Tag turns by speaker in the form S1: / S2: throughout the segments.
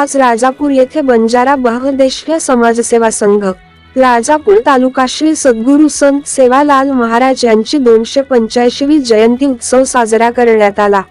S1: आज राजापूर येथे बंजारा बहुदेशीय समाजसेवा संघ. राजापूर तालुका श्री सद्गुरु संत सेवालाल महाराज यांची दोनशे पंच्याऐंशीवी जयंती उत्सव साजरा करण्यात आला.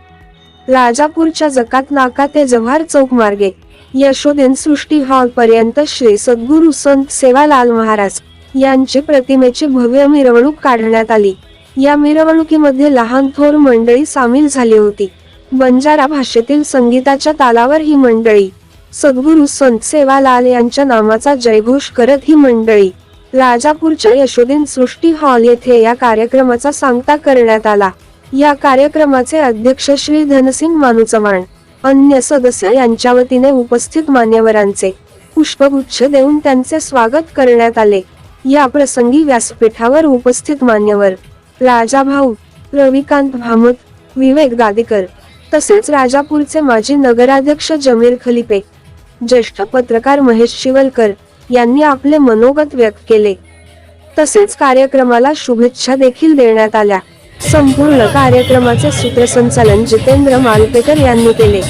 S1: राजापूरच्या जकात नाका ते जव्हार चौक मार्गे यशोदेन सृष्टी हॉल पर्यंत श्री सद्गुरु संत सेवालाल महाराज यांची प्रतिमेची भव्य मिरवणूक काढण्यात आली. या मिरवणुकीमध्ये लहान थोर मंडळी सामील झाली होती. बंजारा भाषेतील संगीताच्या तालावर ही मंडळी सद्गुरू संत सेवालाल यांच्या नामाचा जयघोष करत ही मंडळी. राजापूरच्या यशोदीन सृष्टी हॉल येथे या कार्यक्रमाचा सांगता करण्यात आला. या कार्यक्रमाचे अध्यक्ष श्री धनसिंग मानू चव्हाण अन्य सदस्य यांच्या वतीने उपस्थित मान्यवरांचे पुष्पगुच्छ देऊन त्यांचे स्वागत करण्यात आले. या प्रसंगी व्यासपीठावर उपस्थित मान्यवर राजा भाऊ रविकांत भामत विवेक गादेकर तसेच राजापूरचे माजी नगराध्यक्ष जमीर खलिपे ज्येष्ठ पत्रकार महेश शिवलकर यांनी आपले मनोगत व्यक्त केले. तसेच कार्यक्रमाला शुभेच्छा देखील देण्यात आल्या. संपूर्ण कार्यक्रमाचे सूत्रसंचालन जितेंद्र मालपेकर यांनी केले.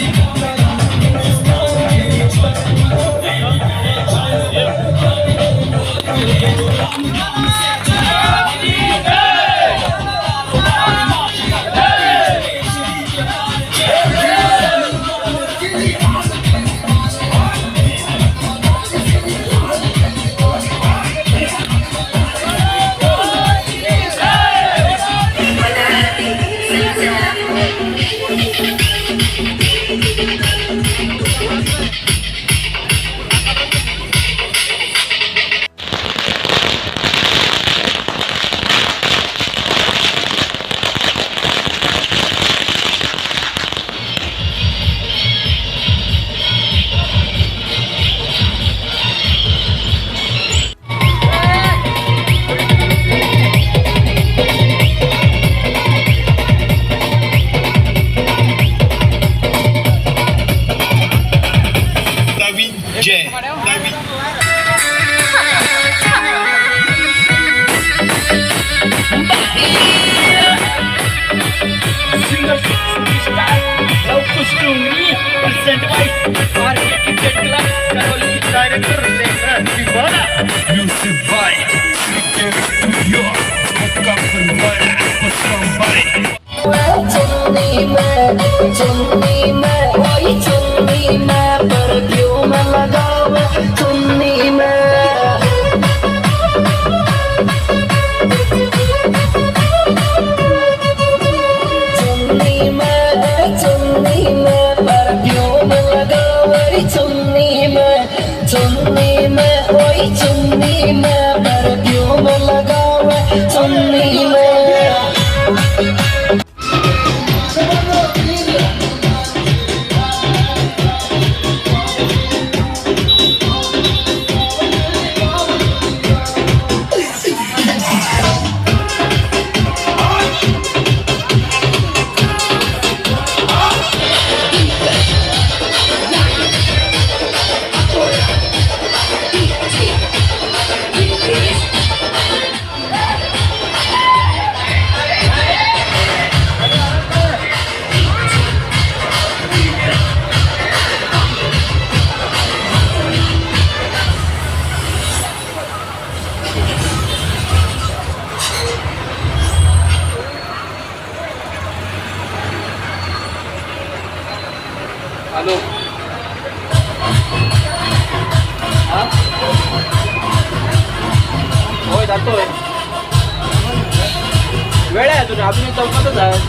S2: अजून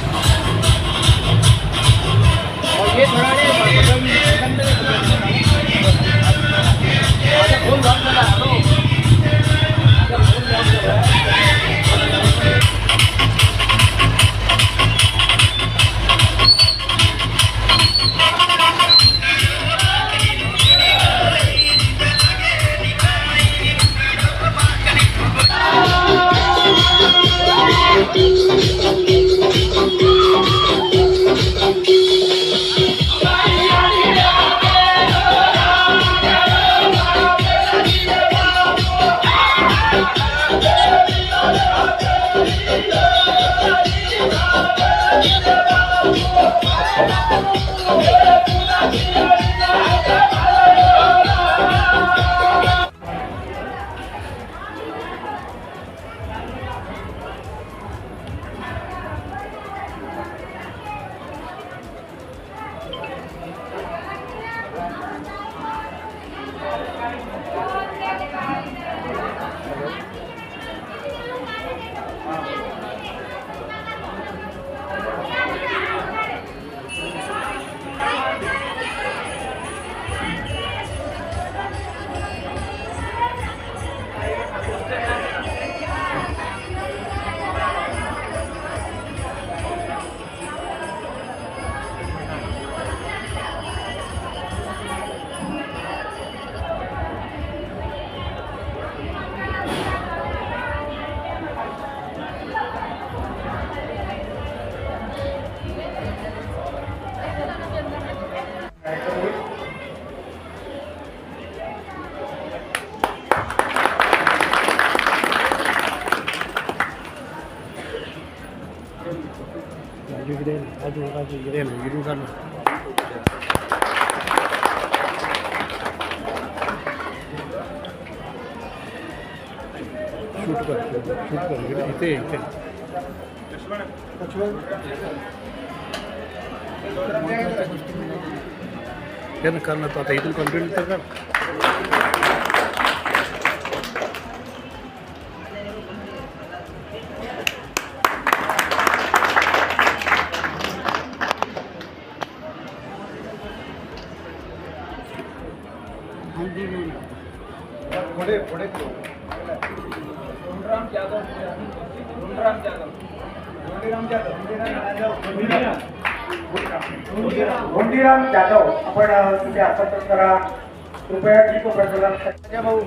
S2: इकडे राजू राजू इकडे ना इकडून काढ ना शूट कर शूट कर इकडे इथे इथे हे ना कर ना
S3: जाधव आपण अ, तिथे हस्तांतर करा कृपया दीप प्रज्वलन सत्या भाऊ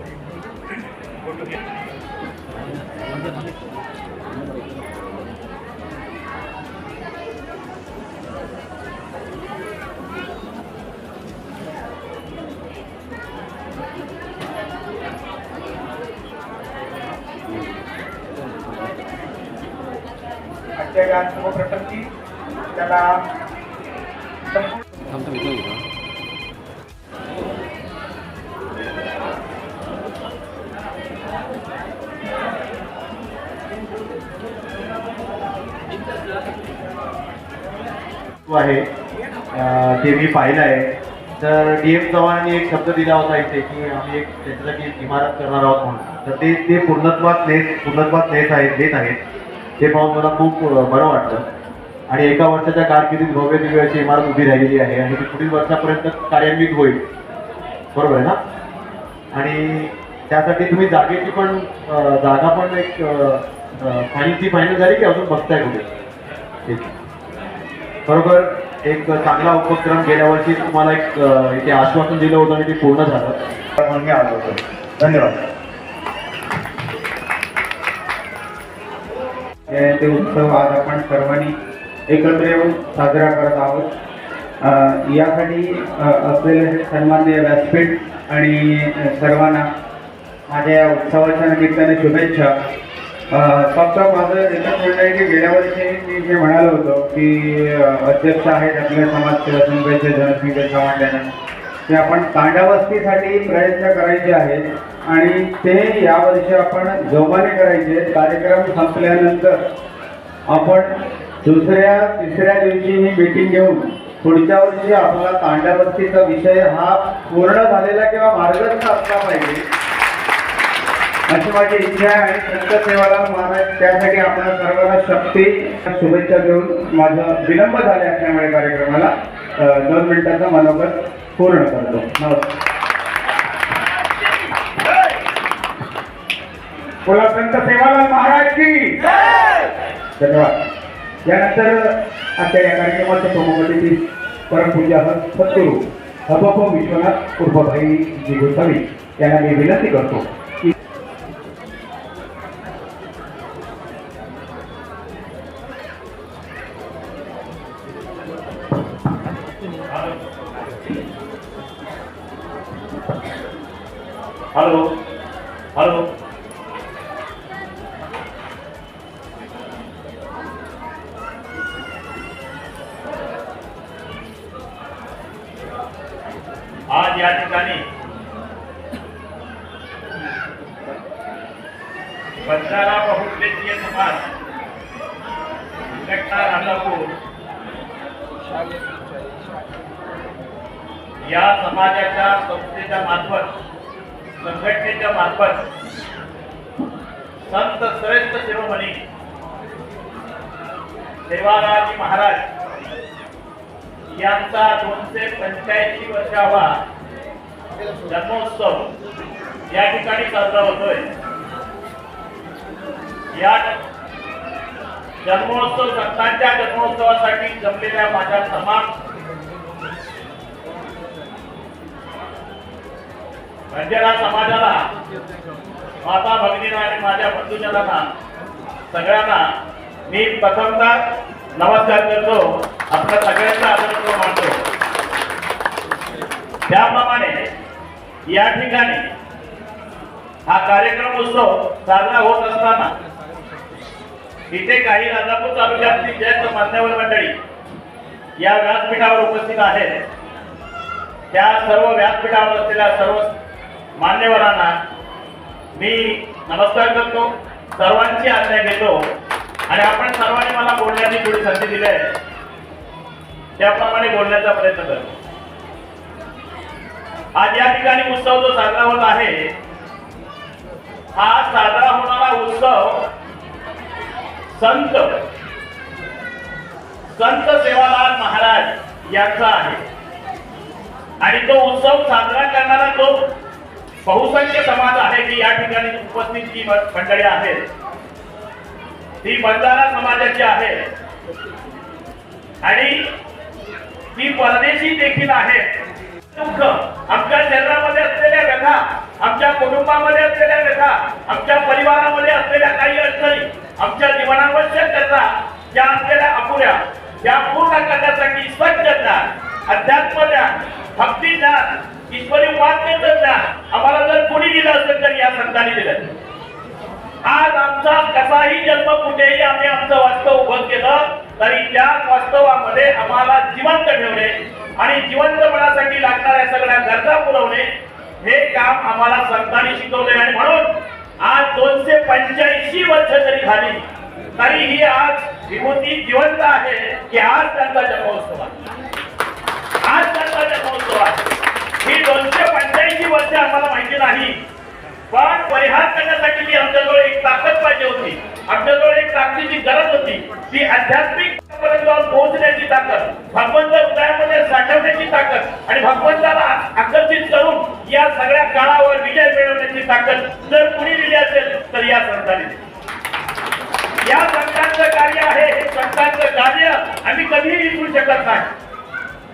S3: अद्याप सर्वप्रथम ती त्याला
S4: ते मी पाहिलं आहे तर डी एम चव्हाणांनी एक शब्द दिला होता इथे की आम्ही एक त्याच्यासाठी एक इमारत करणार आहोत म्हणून. तर ते ते पूर्णत्वात नेत पूर्णत्वात नेत आहेत देत आहेत. ते पाहून मला खूप बरं वाटलं. आणि एका वर्षाच्या कारकिर्दीत भव्य दिव्य अशी इमारत उभी राहिलेली आहे आणि ती पुढील वर्षापर्यंत कार्यान्वित होईल. बरोबर आहे ना? आणि त्यासाठी तुम्ही जागेची पण जागा पण एक फायनलची फायनल झाली की अजून बघताय कुठे? ठीक. बरोबर? एक चांगला उपक्रम गेल्या वर्षी तुम्हाला एक इथे आश्वासन दिलं होतं आणि ते पूर्ण झालं.
S3: म्हणून मी आलो होतो. धन्यवाद. जयंती उत्सव आज आपण सर्वांनी एकत्र येऊन साजरा करत आहोत. अ, यासाठी असलेले हे सन्माननीय व्यासपीठ आणि सर्वांना माझ्या या उत्सवाच्या निमित्ताने शुभेच्छा. फक्त माझं एकच म्हणणं आहे की गेल्या वर्षी मी जे म्हणालो होतो की अध्यक्ष आहेत आपल्या समाजसेवा संघाचे जनसंघ सामान्यानं ते आपण तांडावस्तीसाठी प्रयत्न करायचे आहेत आणि ते यावर्षी आपण जोमाने करायचे कार्यक्रम संपल्यानंतर आपण दुसऱ्या तिसऱ्या दिवशी ही मीटिंग घेऊन पुढच्या वर्षी आपला तांडावस्तीचा विषय हा पूर्ण झालेला किंवा मार्गस्थ असला पाहिजे. अशी माझी इच्छा आहे आणि संत सेवालाल महाराज त्यासाठी आपण सर्वांना शक्ती शुभेच्छा देऊन माझं विलंब झाले असल्यामुळे कार्यक्रमाला. दोन मिनिटाचा मनोगत पूर्ण करतो. नमस्कार. बोला संत सेवालाल महाराज की. धन्यवाद. यानंतर आजच्या या कार्यक्रमाचे प्रमुख अतिथी परमपूजा सद्गुरू हबप विश्वनाथ उर्फभाई जी गोसावी यांना मी विनंती करतो.
S4: या ठिकाणी. बंजारा बहुउद्देशीय समाज. घटना राजापूर. या समाजाच्या संस्थेच्या मार्फत संघटनेच्या मार्फत संत श्रेष्ठ शिरोमणी सेवाराजी महाराज यांचा दोनशे पंच्याऐंशी वर्षावा जन्मोत्सव या ठिकाणी साजरा होतोय. या जन्मोत्सव संतांच्या जन्मोत्सवासाठी जमलेल्या माझ्या समाज बंजारा समाजाला माता भगिनीला आणि माझ्या बंधुजनांना सगळ्यांना मी प्रथमदा नमस्कार करतो. आपल्या सगळ्यांचा आदर मानतो. त्याप्रमाणे या ठिकाणी हा कार्यक्रम उत्सव साजरा होत असताना इथे काही राजापूर तालुक्यातली ज्येष्ठ मान्यवर मंडळी
S5: या व्यासपीठावर उपस्थित आहेत. त्या सर्व व्यासपीठावर असलेल्या सर्व मान्यवरांना मी नमस्कार करतो सर्वांची आज्ञा घेतो आणि आपण सर्वांनी मला बोलण्याची थोडी संधी दिली आहे. त्याप्रमाणे बोलण्याचा प्रयत्न करतो. आज या ठिकाणी उत्सव जो साजरा होत आहे हा साजरा होणारा उत्सव संत संत सेवालाल महाराज यांचा आहे. आणि तो उत्सव साजरा करणारा तो बहुसंख्य समाज आहे की या ठिकाणी उपस्थित जी मंडळी आहेत ती बंजारा समाजाची आहे. आणि ती परदेशी देखील आहे दुःख आमच्या शरीरामध्ये असलेल्या व्यथा आमच्या कुटुंबामध्ये असलेल्या व्यथा आमच्या परिवारामध्ये असलेल्या काही अडचणी आमच्या जीवनावश्यक गरजा ज्या असलेल्या अपुऱ्या त्या पूर्ण करण्यासाठी स्वच्छ ज्ञान अध्यात्म ज्ञान भक्ती ज्ञान ईश्वरी वाक्याचं ज्ञान आम्हाला जर कोणी दिलं असेल तर या संतांनी दिलं. आज आमचा कसाही जन्म कुठेही आम्ही आमचं वास्तव उभं केलं तरी त्या वास्तवामध्ये आम्हाला जिवंत ठेवणे आणि जिवंतपणासाठी लागणाऱ्या सगळ्या गरजा पुरवणे हे काम आम्हाला संतांनी शिकवले आणि म्हणून आज दोनशे पंच्याऐंशी वर्ष जरी झाली तरी ही आज विभूती जिवंत आहे की आज त्यांचा जन्मोत्सव आहे. आज त्यांचा जन्मोत्सव आहे. ही दोनशे पंच्याऐंशी वर्ष आम्हाला माहिती नाही पण परिहार करण्यासाठी ती आमच्याजवळ एक ताकद पाहिजे होती. आमच्याजवळ एक ताकदीची गरज होती. ती आध्यात्मिक पर्यंत जाऊन पोहोचण्याची ताकद भगवंत हृदयामध्ये साठवण्याची ताकद आणि भगवंताला आकर्षित करून या सगळ्या काळावर विजय मिळवण्याची ताकद जर कुणी दिली असेल तर या संतांनी या संतांचं कार्य आहे हे संतांचं कार्य आम्ही कधीही विसरू शकत नाही.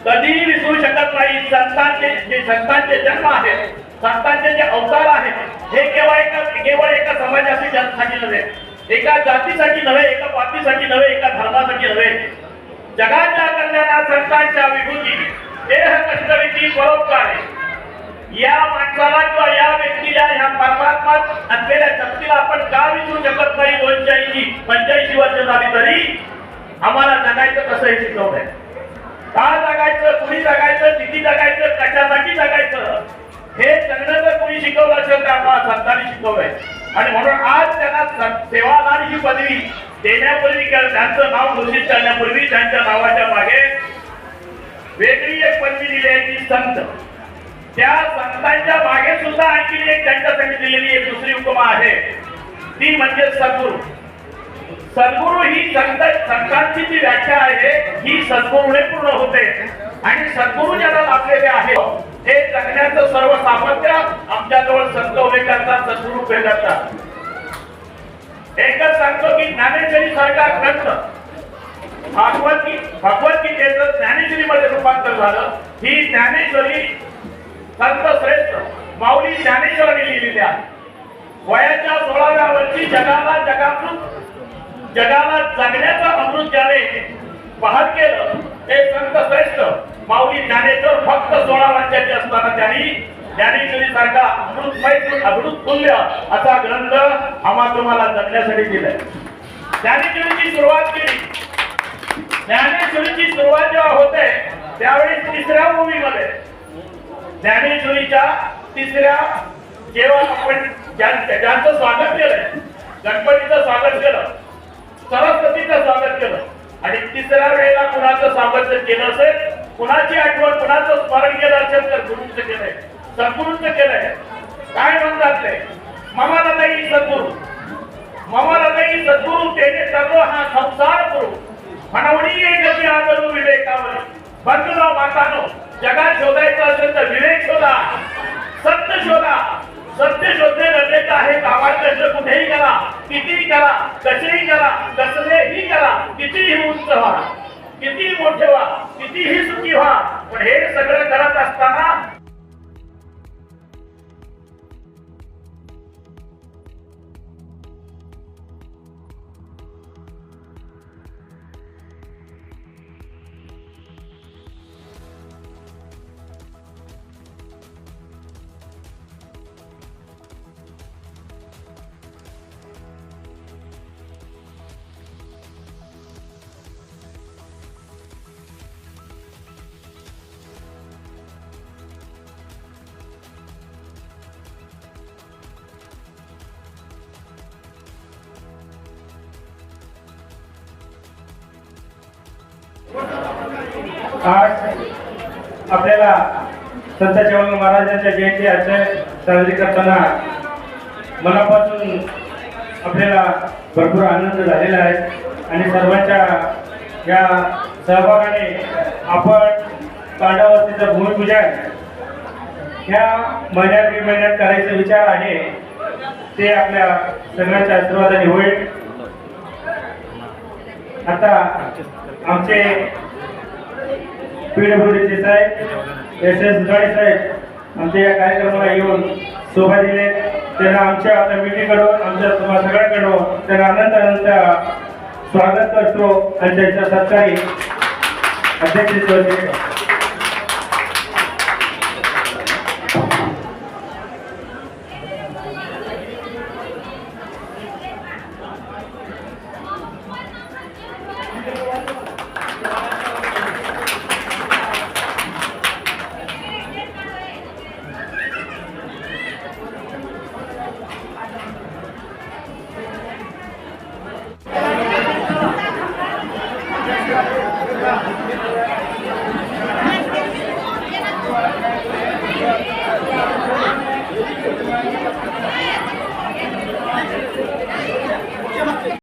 S5: कधीही विसरू शकत नाही. संतांचे जे संतांचे जन्म आहेत संतांचे जे अवतार आहेत हे केवळ एका केवळ एका समाजासाठी जन्मासाठी नव्हे एका जातीसाठी नव्हे एका पातीसाठी नव्हे एका धर्मासाठी नव्हे. जगाच्या कल्याणा संतांच्या विभूती देह कष्टविधी परोपकार. या माणसाला किंवा या व्यक्तीला ह्या परमात्मात असलेल्या शक्तीला आपण का विसरू शकत नाही दोनशेऐंशी पंच्याऐंशी वर्ष झाली तरी? आम्हाला जगायचं कसं हे शिकवलंय. का जगायचं कुणी जगायचं किती जगायचं कशासाठी जगायचं? हे जगणं जर कोणी शिकवलं असेल तर आम्हाला संतांनी शिकवलंय. आणि म्हणून आज त्यांना स- सेवादान ही पदवी देण्यापूर्वी किंवा त्यांचं नाव घोषित करण्यापूर्वी त्यांच्या नावाच्या मागे वेगळी एक पदवी दिली आहे ती संत. त्या संतांच्या मागे सुद्धा आणखी एक त्यांच्यासाठी दिलेली एक दुसरी उपमा आहे. ती म्हणजे सद्गुरू. सद्गुरू ही संत संतांची जी व्याख्या आहे ही सद्गुरूने पूर्ण होते. आणि सद्गुरू ज्याला लाभलेले आहे हे जगण्याचं सर्व सामर्थ्य आमच्याजवळ संत उभे करतात सद्गुरू उभे करतात एकच सांगतो की ज्ञानेश्वरी सरकार ग्रंथ भागवत भगवद्गीतेचं ज्ञानेश्वरीमध्ये रूपांतर झालं. ही ज्ञानेश्वरी संत श्रेष्ठ माऊली ज्ञानेश्वरांनी लिहिलेली आहे. वयाच्या सोळाव्या वर्षी जगाला जगामृत जगाला जगण्याचं अमृत ज्याने बहाल केलं हे संत श्रेष्ठ माऊली ज्ञानेश्वर फक्त सोळा वर्षाचे असताना त्यांनी ज्ञानेश्वरी सारखा अमृतमय अमृत तुल्य असा ग्रंथ आम्हा तुम्हाला जगण्यासाठी दिलाय. ज्ञानेश्वरीची सुरुवात केली. ज्ञानेश्वरीची सुरुवात जेव्हा होते त्यावेळी तिसऱ्या मूवीमध्ये ज्ञानेश्वरीच्या तिसऱ्या जेव्हा आपण ज्यांचं स्वागत केलंय गणपतीचं स्वागत केलं सरस्वतीचं स्वागत केलं आणि तिसऱ्या वेळेला कुणाचं सामर्थ्य केलं असेल कुणाची आठवण कुणाचं स्मरण केलं असेल तर गुरुचं केलंय. सद्गुरूचं केलंय. काय म्हणतात ते ममाला नाही सद्गुरू. ममाला नाही सद्गुरू तेने सर्व हा संसार करू. म्हणवणी एक गती आदरू विवेकावर. बंधुनो मातानो जगात शोधायचं असेल तर विवेक शोधा. सत्य शोधा. सत्य शोधणे गरजेचं आहे. कामाचं कुठेही करा कितीही करा कसेही करा कसलेही करा कितीही उंच व्हा कितीही मोठे व्हा कितीही सुखी व्हा. पण हे सगळं करत असताना
S6: आज आपल्याला संत शिवाजी महाराजांच्या जयंती आजच्या साजरी करताना मनापासून आपल्याला भरपूर आनंद झालेला आहे. आणि सर्वांच्या या सहभागाने आपण तांडावरतीचं भूमिपूजन ह्या महिन्यात मे महिन्यात करायचा विचार आहे ते आपल्या सगळ्यांच्या आशीर्वादाने होईल. आता आमचे पीडब्ल्यूडीचे साहेब एस एस गाडे साहेब आमच्या या कार्यक्रमाला येऊन शोभा दिले. त्यांना आमच्या कमिटीकडून आमच्या तुम्हा सगळ्यांकडून त्यांना अनंत अनंत स्वागत करतो. आणि त्यांच्या सत्कारी अध्यक्ष